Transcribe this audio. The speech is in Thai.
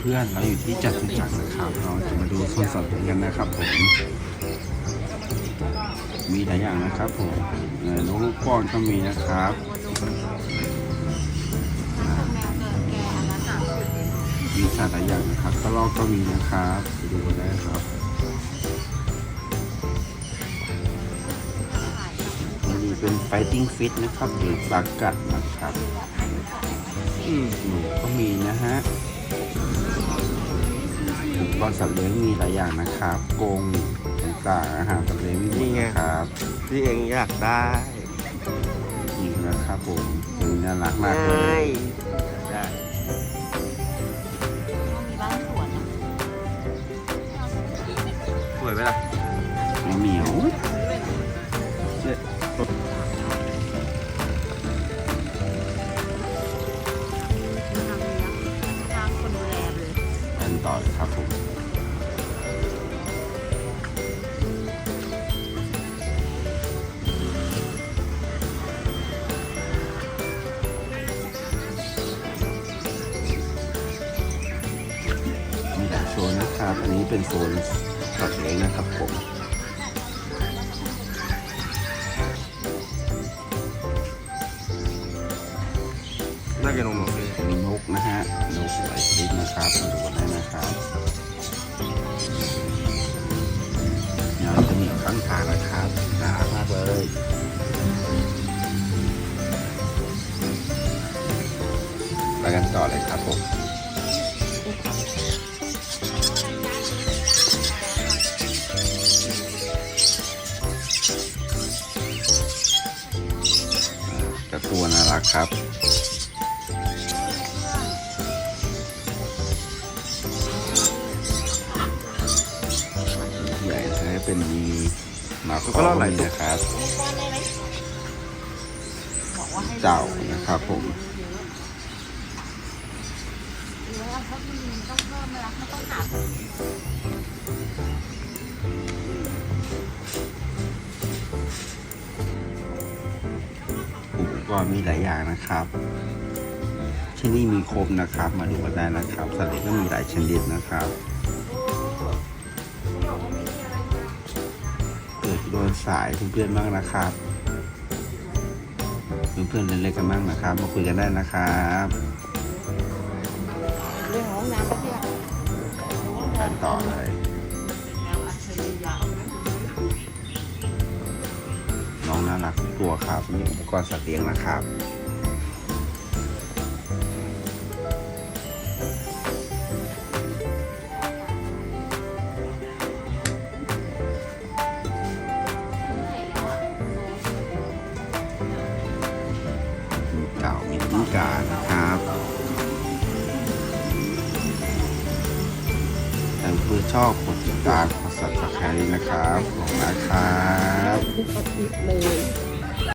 เพื่อนๆ เราอยู่ที่จัตุจักรนะครับ เราจะมาดูโซนสัตว์กันนะครับผม มีหลายอย่างนะครับผมนกลูกป้อนก็มีนะครับมีสัตว์หลายอย่างนะครับกระรอกก็มีนะครับไปดูกันได้ครับอันนี้เป็น fighting fit นะครับหรือปลากัดนะครับอืมก็มีนะฮะ กรณ์สัตว์เลี้ยงมีหลายอย่างนะครับกรงต่างๆอาหารสัตว์เลี้ยงมีหมดนะครับที่เองอยากได้นี่นะครับผมตัวนี้น่ารักมากเลย ได้มีบ้านสวนอะสวยไหมล่ะเหมียวทางเลี้ยงทางคนดูแลเลยกันต่อเลยครับผมมี นนะครับ อันนี้เป็นโซนสัตว์เลี้ยงนะครับผมน่าจะนมโอเคมีนกนะฮะนกหลายชนิดนะครับมาดูกันได้นะครับเราจะมีข้างทางนะครับน่ารักมากเลยไปกันต่อเลยครับผม แต่ตัวน่ารักครับ ใหญ่จะให้เป็นมีหมาคอก็มีนะครับ เจ้านะครับผมต้องเพิ่มแล้วไม่ต้องหา กรณ์มีหลายอย่างนะครับ ที่นี่มีครบนะครับ มาดูกันได้นะครับสัตว์เลี้ยงก็มีหลายชนิดนะครับเกิดโดนสายเพื่อนๆบ้างนะครับเพื่อนๆเล่นเล่นกันบ้างนะครับ มาคุยกันได้นะครับเรื่องของน้ำก็เพื่อกันต่อเลย น่ารักทุกตัวครับ มีอุปกรณ์สัตว์เลี้ยงนะครับ มีเต่ามีกิ้งก่านะครับ แต่เพื่อชอบกดติดตามกด subscribe นะครับขอบคุณนะครับ